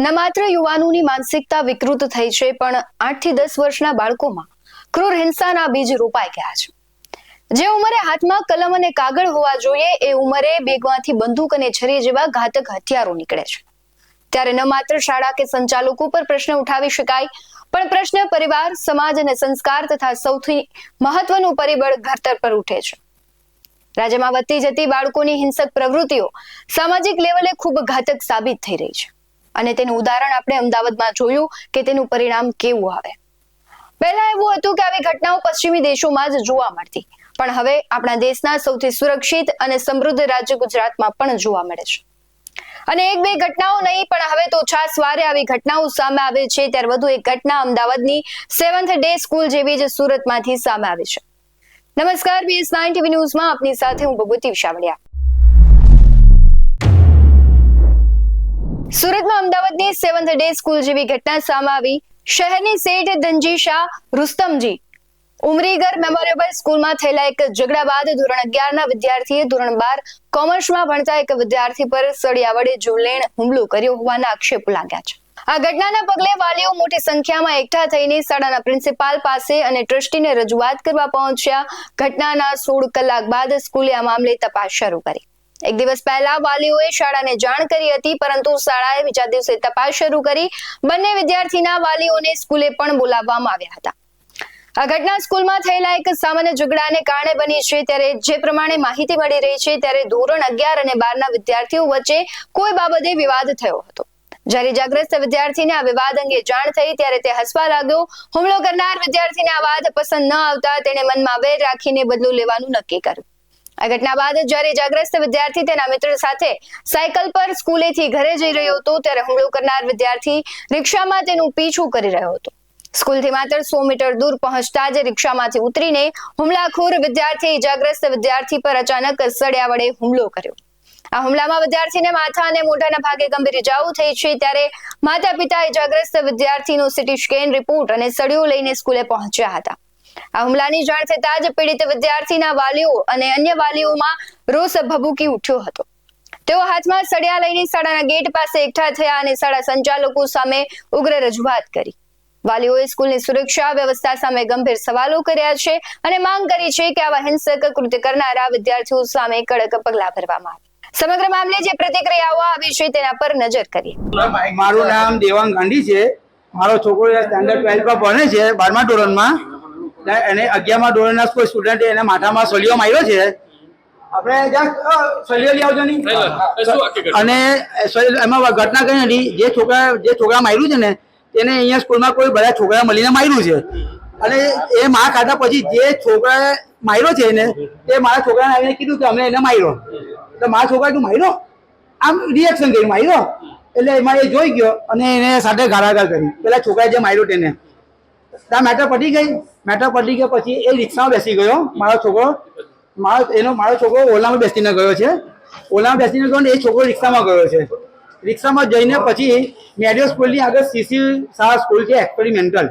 ન માત્ર યુવાનોની માનસિકતા વિકૃત થઈ છે, પણ આઠથી દસ વર્ષના બાળકોમાં ક્રૂર હિંસાના બીજ રોપાઈ ગયા છે. જે ઉંમરે હાથમાં કલમ અને કાગળ હોવા જોઈએ, એ ઉંમરે બેગમાંથી બંદૂક અને છરી જેવા ઘાતક હથિયારો નીકળે છે. ત્યારે ન માત્ર શાળા કે સંચાલકો પર પ્રશ્ન ઉઠાવી શકાય, પણ પ્રશ્ન પરિવાર, સમાજ અને સંસ્કાર તથા સૌથી મહત્વનું પરિબળ ઘડતર પર ઉઠે છે. રાજ્યમાં વધતી જતી બાળકોની હિંસક પ્રવૃત્તિઓ સામાજિક લેવલે ખૂબ ઘાતક સાબિત થઈ રહી છે. અને તેનું ઉદાહરણ આપણે અમદાવાદમાં જોયું કે તેનું પરિણામ કેવું આવે. પહેલા એવું હતું કે આવી ઘટનાઓ પશ્ચિમી દેશોમાં જ જોવા મળતી. પણ હવે આપણા દેશના સૌથી સુરક્ષિત અને સમૃદ્ધ રાજ્ય ગુજરાતમાં પણ જોવા મળે છે. અને એક બે ઘટનાઓ નહીં, પણ હવે તો છાસવારે આવી ઘટનાઓ સામે આવે છે, ત્યારે વધુ એક ઘટના અમદાવાદની સેવન્થ ડે સ્કૂલ જેવી જ સુરતમાંથી સામે આવી છે. નમસ્કાર બીએસ નાઇન ટીવી ન્યૂઝમાં આપની સાથે હું ભગવતી વિશાવડિયા સુરતમાં અમદાવાદની સેવન્થ ડે સ્કૂલ જેવી ઘટના સામે આવી. શહેરની શેઠ ધનજી શાહ રુસ્તમજી ઉમરીગર મેમોરિયલ સ્કૂલમાં થયેલા એક ઝઘડા બાદ ધોરણ અગિયારના વિદ્યાર્થીએ ધોરણ બાર કોમર્સમાં ભણતા એક વિદ્યાર્થી પર સળિયા વડે જીવલેણ હુમલો કર્યો હોવાના આક્ષેપો લાગ્યા છે. આ ઘટનાના પગલે વાલીઓ મોટી સંખ્યામાં એકઠા થઈને શાળાના પ્રિન્સિપાલ પાસે અને ટ્રસ્ટીને રજૂઆત કરવા પહોંચ્યા. ઘટનાના સોળ કલાક બાદ સ્કૂલે આ મામલે તપાસ શરૂ કરી. એક દિવસ પહેલા વાલીઓએ શાળાને જાણ કરી હતી, પરંતુ શાળાએ બીજા દિવસે તપાસ શરૂ કરી. બંને વિદ્યાર્થીના વાલીઓને સ્કૂલે પણ બોલાવવામાં આવ્યા હતા. આ ઘટના સ્કૂલમાં થયેલા એક સામાન્ય ઝઘડાને કારણે બની છે. ત્યારે જે પ્રમાણે માહિતી મળી રહી છે, ત્યારે ધોરણ અગિયાર અને બારના વિદ્યાર્થીઓ વચ્ચે કોઈ બાબતે વિવાદ થયો હતો. જ્યારે જાગ્રસ્ત વિદ્યાર્થીને આ વિવાદ અંગે જાણ થઈ, ત્યારે તે હસવા લાગ્યો. હુમલો કરનાર વિદ્યાર્થીને આ વાત પસંદ ન આવતા તેણે મનમાં વેર રાખીને બદલું લેવાનું નક્કી કર્યું. આ ઘટના બાદ જ્યારે જાગ્રસ્ત વિદ્યાર્થી તેના મિત્ર સાથે સાયકલ પર સ્કૂલેથી ઘરે જઈ રહ્યો હતો, ત્યારે હુમલો કરનાર વિદ્યાર્થી રિક્ષામાં તેનું પીછું કરી રહ્યો હતો. સ્કૂલથી માત્ર સો મીટર દૂર પહોંચતા જ રિક્ષામાંથી ઉતરીને હુમલાખોર વિદ્યાર્થી ઇજાગ્રસ્ત વિદ્યાર્થી પર અચાનક સળિયા વડે હુમલો કર્યો. આ હુમલામાં વિદ્યાર્થીને માથા અને મોઢાના ભાગે ગંભીર ઇજાઓ થઈ છે, ત્યારે માતા પિતા ઇજાગ્રસ્ત વિદ્યાર્થીનો સિટી સ્કેન, રિપોર્ટ અને સળિયો લઈને સ્કૂલે પહોંચ્યા હતા. આ હુમલાની જાણ થતાં જ પીડિત વિદ્યાર્થીના વાલીઓ અને અન્ય વાલીઓમાં રોષ ભભૂકી ઉઠ્યો હતો. તેઓ હાથમાં સળિયા લઈને શાળાના ગેટ પાસે એકઠા થયા અને શાળા સંચાલકો સામે ઉગ્ર રજૂઆત કરી. વાલીઓએ સ્કૂલની સુરક્ષા વ્યવસ્થા સામે ગંભીર સવાલો કર્યા છે અને માંગ કરી છે કે આવા હિંસક કૃત્ય કરનારા વિદ્યાર્થીઓ સામે કડક પગલા ભરવામાં આવે. સમગ્ર મામલે જે પ્રતિક્રિયાઓ આવી છે તેના પર નજર કરીએ. મારું નામ દેવાંગ ગાંધી છે. મારો છોકરો સ્ટાન્ડર્ડ ટ્વેલ્થમાં ભણે છે, બારમા ધોરણમાં. એને અગિયારમાં ધોરણના કોઈ સ્ટુડન્ટ એને માથામાં સળિયો માર્યો છે. આપણે સળિયો લઈ આવજો નહીં. અને એમાં ઘટના કઈ હતી? જે છોકરા જે છોકરા માર્યું છે ને તેને અહીંયા સ્કૂલમાં કોઈ બધા છોકરા મળીને માર્યું છે. અને એ માર ખાધા પછી જે છોકરાએ માર્યો છે એને તે મારા છોકરાને આવીને કીધું કે અમે એને માર્યો. તો મારા છોકરા તું માર્યો? આમ રિએક્શન કર્યું માર્યો. એટલે એમાં એ જોઈ ગયો અને એને સાથે ગાળાગાળ કરી. પેલા છોકરાએ જે માર્યો તેને ત્યાં મેટર પતી ગઈ. મેટર પતી ગયા પછી એ રિક્ષામાં બેસી ગયો. મારો છોકરો, મારો, એનો, મારો છોકરો ઓલામાં બેસીને ગયો છે. ઓલામાં બેસીને ગયો ને એ છોકરો રિક્ષામાં ગયો છે. રિક્ષામાં જઈને પછી મેડિયો સ્કૂલની આગળ સીસી શાહ સ્કૂલ છે એક્સપેરિમેન્ટલ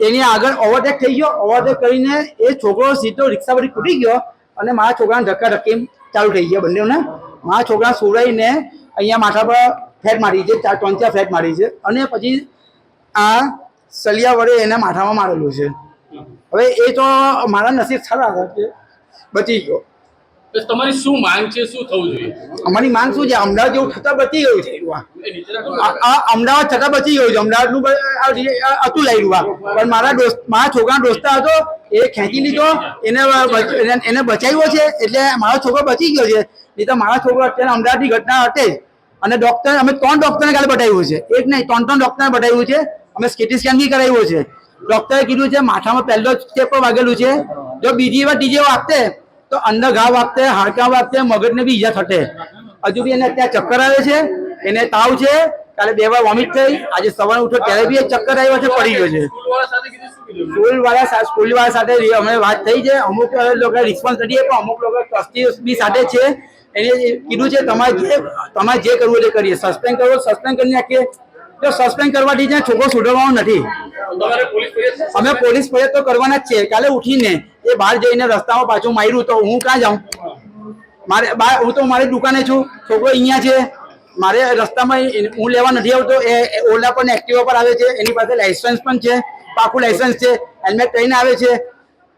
તેની આગળ ઓવરટેક થઈ ગયો. ઓવરટેક કરીને એ છોકરો સીધો રિક્ષા પરથી ખૂટી ગયો અને મારા છોકરાને ધક્કા ધક્કી ચાલુ થઈ ગયા બંનેને મારા છોકરા સુરાઈને અહીંયા માથા પર ફેટ મારી છે, ચાર, ત્રણ, ચાર ફેટ મારી છે. અને પછી આ સલિયા વડે એના માથામાં મારેલું છે. હવે એ તો મારા નસીબ સારા છે બચી ગયો. તમારી શું માંગ છે? શું થવું જોઈએ? અમારી માંગ શું છે? અમદાવાદ જેવું થતાં બચી ગયું છે. અમદાવાદ થતાં બચી ગયું છે. અમદાવાદનું હતું લાગ્યું પણ મારા દોસ્ત મારા છોકરાનો દોસ્તા હતો એ ખેંચી લીધો એને એને- બચાવ્યો છે એટલે મારો છોકરો બચી ગયો છે. નહીં તો મારા છોકરો અત્યારે અમદાવાદની ઘટના હટે જ. અને ડોક્ટર અમે ત્રણ ડોક્ટરને કાલે બતાવ્યું છે. એક નહીં ત્રણ ત્રણ ડોક્ટરને બતાવ્યું છે. અમે સ્કેટી સ્કેન બી કરાવ્યું છે. ડોક્ટરે કીધું છે, માથામાં પહેલો ચેપ વાગેલું છે. જો બીજી વાર વાર વાગતે, તો અંદર ઘા વાગતે, હાડકા વાગતે, મગજને બી ઈજા થશે હજુ બી એને અત્યારે ચક્કર આવે છે, એને તાવ છે, કાલે બે વાર વોમિટ થઈ, આજે સવારે ઉઠો ત્યારે બી ચક્કર આવ્યો છે, પડી ગયો છે. સ્કૂલ વાળા સ્કૂલ વાળા સાથે અમે વાત થઈ છે, અમુક લોકો રિસ્પોન્સ નથી પણ અમુક લોકો ટ્રસ્ટી બી સાથે છે. એને કીધું છે, તમારે જે તમારે જે કરવું તે કરીએ. સસ્પેન્ડ કરવો સસ્પેન્ડ કરી નાખીએ. જો સસ્પેન્ડ કરવાથી છે છોકરો સુધરવાનો નથી. અમે પોલીસ ફરિયાદ તો કરવાના જ છે કાલે ઉઠીને એ બહાર જઈને રસ્તામાં પાછું માર્યું તો હું ક્યાં જાઉં? મારે હું તો મારી દુકાને છું. છોકરો અહીંયા છે. મારે રસ્તામાં હું લેવા નથી આવતો. એ ઓલા પણ એક્ટિવા પર આવે છે. એની પાસે લાઇસન્સ પણ છે. પાકું લાઇસન્સ છે. હેલ્મેટ પહેરીને આવે છે.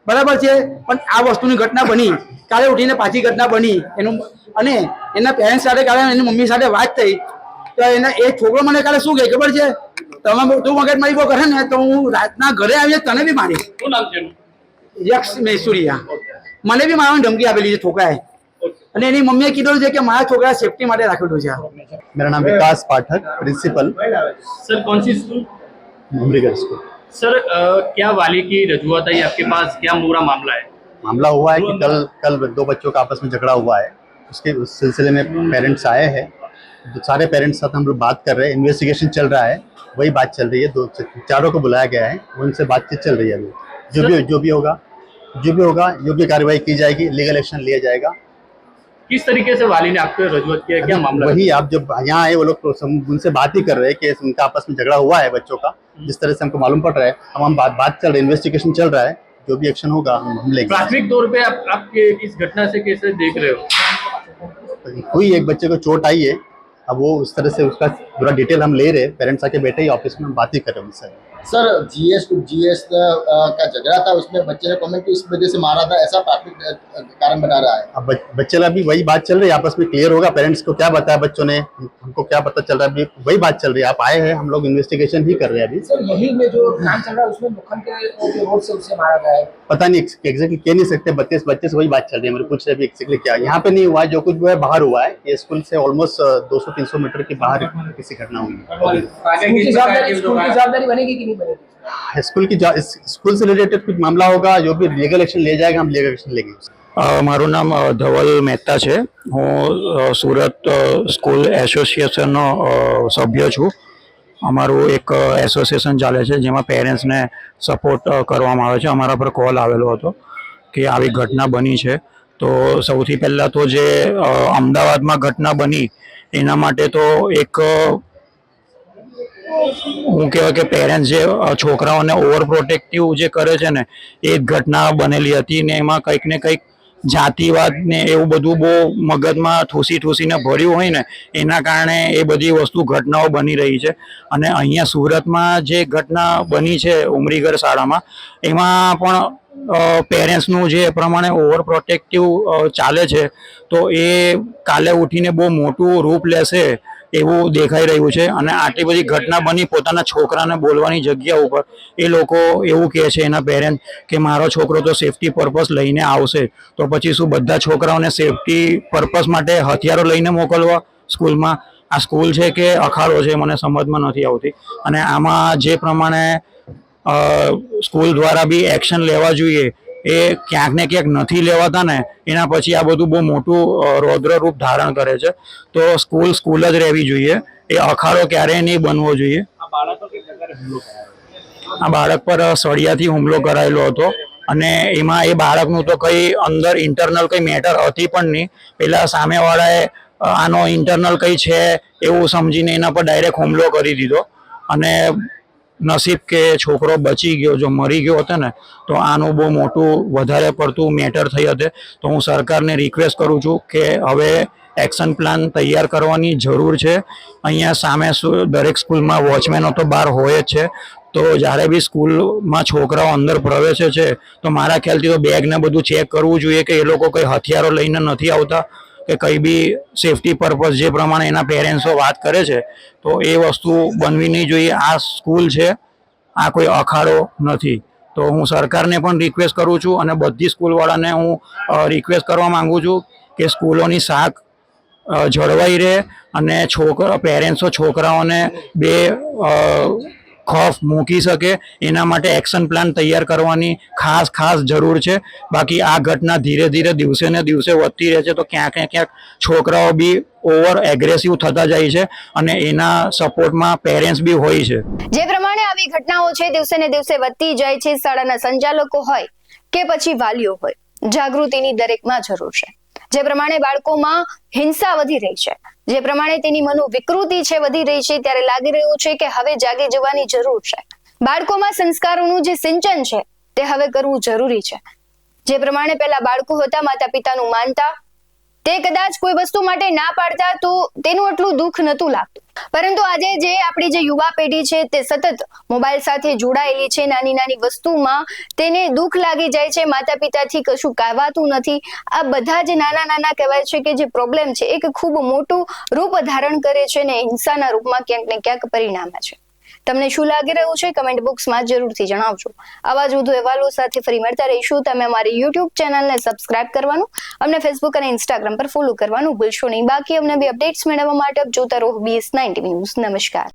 બરાબર છે. પણ આ વસ્તુની ઘટના બની. કાલે ઉઠીને પાછી ઘટના બની. એનું અને એના પેરેન્ટ્સ સાથે કાલે એની મમ્મી સાથે વાત થઈ. તો એના એ છોકરો મને કાલે શું કહે ખબર છે તમે બહુ- તું મગજ મારી બહુ કરે ને તો હું રાતના ઘરે આવીને તને બી મારીશ શું નામ છે એનું યક્ષ મૈસુરિયા મને બી મારવાની ધમકી આપેલી છે છોકરાએ અને એની મમ્મીએ કીધું છે કે મારા છોકરા સેફટી માટે રાખેલું છે मेरा नाम विकास पाठक प्रिंसिपल सर कौन सी स्कूल उमरीगढ़ स्कूल सर अ, क्या वाली की रजूआत आई आपके पास क्या पूरा मामला है मामला हुआ है कि कल कल दो बच्चों का आपस में झगड़ा हुआ है उसके उस सिलसिले में पेरेंट्स आए हैं तो सारे पेरेंट्स साथ हम लोग बात कर रहे हैं इन्वेस्टिगेशन चल रहा है वही बात चल रही है दो चारों को बुलाया गया है उनसे बातचीत चल रही है अभी। जो भी जो भी होगा जो भी होगा योग्य कार्रवाई की जाएगी लीगल एक्शन लिया जाएगा। किस तरीके से वाली ने आपको रजूआत किया क्या मामला वही आप जब यहाँ आए वो लोग तो उनसे बात ही कर रहे हैं कि उनका आपस में झगड़ा हुआ है बच्चों का जिस तरह से हमको मालूम पड़ रहा है। हम हम बात बात चल रहे हैं इन्वेस्टिगेशन चल रहा है जो भी एक्शन होगा हम हम लेंगे। प्राथमिक तौर पे आप आपके इस घटना से कैसे देख रहे हो? हुई एक बच्चे को चोट आई है अब वो उस तरह से उसका पूरा डिटेल हम ले रहे हैं पेरेंट्स आके बैठे ही ऑफिस में हम बात ही कर रहे हैं उनसे सर जीएस टू जीएस का झगड़ा था उसमें बच्चे ने कमेंट की इस वजह से मारा था ऐसा प्राथमिक कारण बता रहा है। अब बच्चे का भी वही बात चल रही है आपस में क्लियर होगा पेरेंट्स को क्या बताया बच्चों ने हमको क्या पता चल रहा है अभी वही बात चल रही है आप आए हैं हम लोग इन्वेस्टिगेशन ही कर रहे हैं अभी। सर यही में जो काम चल रहा है उसमें मुखम के रोड से उसे मारा गया है। पता नहीं एग्जैक्टली कह नहीं सकते बत्तीस बच्चे से वही बात चल रही है मेरे पूछ रहे अभी एग्जैक्टली क्या यहाँ पे नहीं हुआ है जो कुछ हुआ है बाहर हुआ है ये स्कूल से ऑलमोस्ट दो सौ तीन सौ मीटर के बाहर किसी घटना हुई है। स्कूल की जवाबदारी स्कूल की जवाबदारी बनेगी कि नहीं बनेगी स्कूल की जा- इस- स्कूल से रिलेटेड कुछ मामला होगा जो भी लीगल एक्शन लिया जाएगा हम लीगल एक्शन लेंगे અ, મારું નામ અ, ધવલ મહેતા છે હું અ, સુરત અ, સ્કૂલ એસોસિએશનનો અ, સભ્ય છું અમારું એક અ, એસોસિએશન ચાલે છે જેમાં પેરેન્ટ્સને સપોર્ટ અ, કરવામાં આવે છે અમારા પર કોલ આવેલો હતો કે આવી ઘટના બની છે તો સૌથી પહેલાં તો જે અ, અમદાવાદમાં ઘટના બની એના માટે તો એક અ, હું કહેવાય કે પેરેન્ટ્સ જે છોકરાઓને ઓવર પ્રોટેક્ટિવ જે કરે છે ને, એ ઘટના બનેલી હતી ને એમાં કંઈક ને કંઈક જાતિવાદ ને એવું બધું બહુ મગજમાં ઠૂસી ઠૂસીને ભર્યું હોય ને, એના કારણે એ બધી વસ્તુ ઘટનાઓ બની રહી છે. અને અહીંયા સુરતમાં જે ઘટના બની છે ઉમરીગર શાળામાં, એમાં પણ પેરેન્ટ્સનું જે પ્રમાણે ઓવર પ્રોટેક્ટિવ ચાલે છે, તો એ કાલે ઉઠીને બહુ મોટું રૂપ લેશે એવું દેખાઈ રહ્યું છે અને આટલી બધી ઘટના બની પોતાના છોકરાને બોલવાની જગ્યા ઉપર. એ લોકો એવું કહે છે એના પેરેન્ટ કે મારો છોકરો તો સેફટી પર્પઝ લઈને આવશે. તો પછી શું બધા છોકરાઓને સેફટી પર્પઝ માટે હથિયારો લઈને મોકલવા સ્કૂલમાં? આ સ્કૂલ છે કે અખાડો છે? મને સમજમાં નથી આવતી. અને આમાં જે પ્રમાણે સ્કૂલ દ્વારા બી એક્શન લેવા જોઈએ. એ ક્યાંક ને ક્યાંક નથી લેવાતા ને એના પછી આ બધું બહુ મોટું રૌદ્ર રૂપ ધારણ કરે છે. તો સ્કૂલ સ્કૂલ જ રહેવી જોઈએ. એ અખાડો ક્યારેય નહીં બનવો જોઈએ. આ બાળક પર સળિયાથી હુમલો કરાયેલો હતો. અને એમાં એ બાળકનું તો કઈ અંદર ઇન્ટરનલ કઈ મેટર હતી પણ નહીં. પેલા સામેવાળાએ આનો ઇન્ટરનલ કઈ છે એવું સમજીને એના પર ડાયરેક્ટ હુમલો કરી દીધો. અને નસીબ કે છોકરો બચી ગયો, જો મરી ગયો હતો ને, તો આનું બહુ મોટું વધારે પડતું મેટર થઈ હતું. તો હું સરકારને રિક્વેસ્ટ કરું છું કે હવે એક્શન પ્લાન તૈયાર કરવાની જરૂર છે. અહીંયા સામે દરેક સ્કૂલમાં વોચમેનો તો બહાર હોય જ છે. તો જ્યારે બી સ્કૂલમાં છોકરાઓ અંદર પ્રવેશે છે, તો મારા ખ્યાલથી તો બેગને બધું ચેક કરવું જોઈએ કે એ લોકો કંઈ હથિયારો લઈને નથી આવતા. કે કંઈ બી સેફટી પર્પઝ જે પ્રમાણે એના પેરેન્ટ્સો વાત કરે છે, તો એ વસ્તુ બનવી નહીં જોઈએ. આ સ્કૂલ છે, આ કોઈ અખાડો નથી. તો હું સરકારને પણ રિક્વેસ્ટ કરું છું અને બધી સ્કૂલવાળાને હું રિક્વેસ્ટ કરવા માગું છું કે સ્કૂલોની શાક જળવાઈ રહે અને છોકરા પેરેન્ટ્સો છોકરાઓને બે ખોફ મૂકી શકે, એના માટે એક્શન પ્લાન તૈયાર કરવાની ખાસ ખાસ જરૂર છે. બાકી આ ઘટના ધીરે ધીરે દિવસે ને દિવસે વધતી રહે છે, તો ક્યાંક ને ક્યાંક છોકરાઓ બી ઓવર એગ્રેસિવ થતા જાય છે અને એના સપોર્ટમાં પેરેન્ટ્સ બી હોય છે. જે પ્રમાણે આવી ઘટનાઓ છે, દિવસે ને દિવસે વધતી જાય છે, શાળાના સંચાલકો હોય કે પછી વાલીઓ હોય, જાગૃતિની દરેકમાં જરૂર છે. જે પ્રમાણે બાળકોમાં હિંસા વધી રહી છે જે પ્રમાણે તેની મનોવિકૃતિ છે વધી રહી છે, ત્યારે લાગી રહ્યું છે કે હવે જાગી જવાની જરૂર છે. બાળકોમાં સંસ્કારોનું જે સિંચન છે, તે હવે કરવું જરૂરી છે. જે પ્રમાણે પહેલા બાળકો હતા માતા પિતાનું માનતા, તે કદાચ કોઈ વસ્તુ માટે ના પાડતા, તો તેનું આટલું દુઃખ નહોતું લાગતું. પરંતુ આજે જે આપણી જે યુવા પેઢી છે તે સતત મોબાઈલ સાથે જોડાયેલી છે, નાની નાની વસ્તુમાં તેને દુઃખ લાગી જાય છે માતા પિતાથી કશું કહેવાતું નથી. આ બધા જ નાના નાના કહેવાય છે કે જે પ્રોબ્લેમ છે, એક ખૂબ મોટું રૂપ ધારણ કરે છે ને હિંસાના રૂપમાં ક્યાંક ને ક્યાંક પરિણામે છે. તમને શું લાગી રહ્યું છે? કમેન્ટ બોક્સમાં જરૂરથી જણાવજો. આવા જ વધુ અહેવાલો સાથે ફરી મળતા રહીશું. તમે અમારી યુટ્યુબ ચેનલને સબસ્ક્રાઇબ કરવાનું, અમને ફેસબુક અને ઇન્સ્ટાગ્રામ પર ફોલો કરવાનું ભૂલશો નહીં. બાકી અમને બી અપડેટ્સ મેળવવા માટે જોતા રહો બીએસ નાઇન્ટી ન્યૂઝ નમસ્કાર.